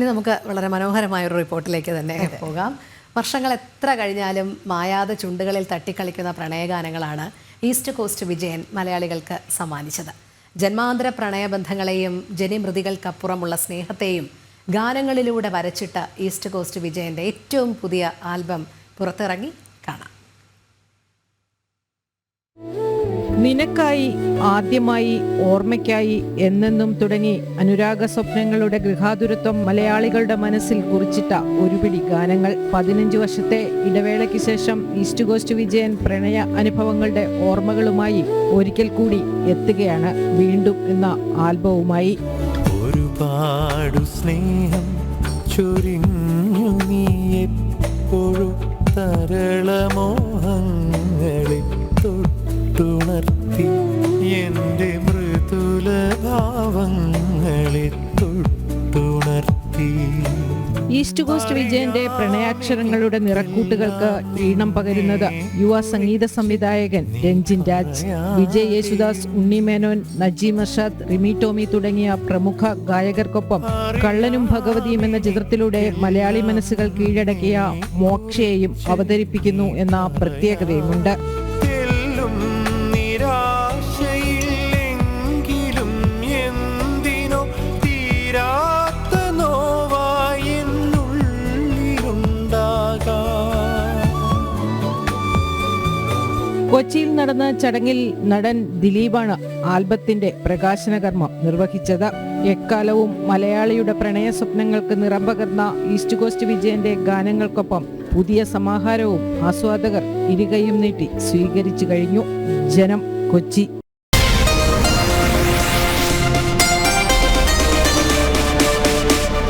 ഇനി നമുക്ക് വളരെ മനോഹരമായ ഒരു റിപ്പോർട്ടിലേക്ക് തന്നെ പോകാം. വർഷങ്ങൾ എത്ര കഴിഞ്ഞാലും മായാതെ ചുണ്ടുകളിൽ തട്ടിക്കളിക്കുന്ന പ്രണയഗാനങ്ങളാണ് ഈസ്റ്റ് കോസ്റ്റ് വിജയൻ മലയാളികൾക്ക് സമ്മാനിച്ചത്. ജന്മാന്തര പ്രണയബന്ധങ്ങളെയും ജനിമൃതികൾക്കപ്പുറമുള്ള സ്നേഹത്തെയും ഗാനങ്ങളിലൂടെ വരച്ചിട്ട ഈസ്റ്റ് കോസ്റ്റ് വിജയന്റെ ഏറ്റവും പുതിയ ആൽബം പുറത്തിറങ്ങി. നിനക്കായി ആദ്യമായി ഓർമ്മയ്ക്കായി എന്നെന്നും തുടങ്ങി അനുരാഗ സ്വപ്നങ്ങളുടെ ഗൃഹാതുരത്വം മലയാളികളുടെ മനസ്സിൽ കുറിച്ചിട്ട ഒരുപിടി ഗാനങ്ങൾ. പതിനഞ്ച് വർഷത്തെ ഇടവേളയ്ക്ക് ശേഷം ഈസ്റ്റ് കോസ്റ്റ് വിജയൻ പ്രണയ അനുഭവങ്ങളുടെ ഓർമ്മകളുമായി ഒരിക്കൽ കൂടി എത്തുകയാണ് വീണ്ടും എന്ന ആൽബവുമായി. ഒരുപാട് സ്നേഹം ചൊരിഞ്ഞു നീ എപ്പോഴും തരളമോഹങ്ങളെ ഈസ്റ്റ് കോസ്റ്റ് വിജയന്റെ പ്രണയാക്ഷരങ്ങളുടെ നിറക്കൂട്ടുകൾക്ക് ഈണം പകരുന്നത് യുവ സംഗീത സംവിധായകൻ രഞ്ജിൻ രാജ് വിജയ് യേശുദാസ് ഉണ്ണി മേനോൻ നജീം അർഷാദ് റിമി ടോമി തുടങ്ങിയ പ്രമുഖ ഗായകർക്കൊപ്പം കള്ളനും ഭഗവതിയും എന്ന ചിത്രത്തിലൂടെ മലയാളി മനസ്സുകൾ കീഴടക്കിയ മോക്ഷയെയും അവതരിപ്പിക്കുന്നു എന്ന പ്രത്യേകതയുമുണ്ട്. കൊച്ചിയിൽ നടന്ന ചടങ്ങിൽ നടൻ ദിലീപാണ് ആൽബത്തിന്റെ പ്രകാശന കർമ്മം നിർവഹിച്ചത്. എക്കാലവും മലയാളിയുടെ പ്രണയ സ്വപ്നങ്ങൾക്ക് നിറം പകർന്ന ഈസ്റ്റ് കോസ്റ്റ് വിജയന്റെ ഗാനങ്ങൾക്കൊപ്പം പുതിയ സമാഹാരവും ആസ്വാദകർ ഇരുകയും നീട്ടി സ്വീകരിച്ചു കഴിഞ്ഞു. ജനം കൊച്ചി.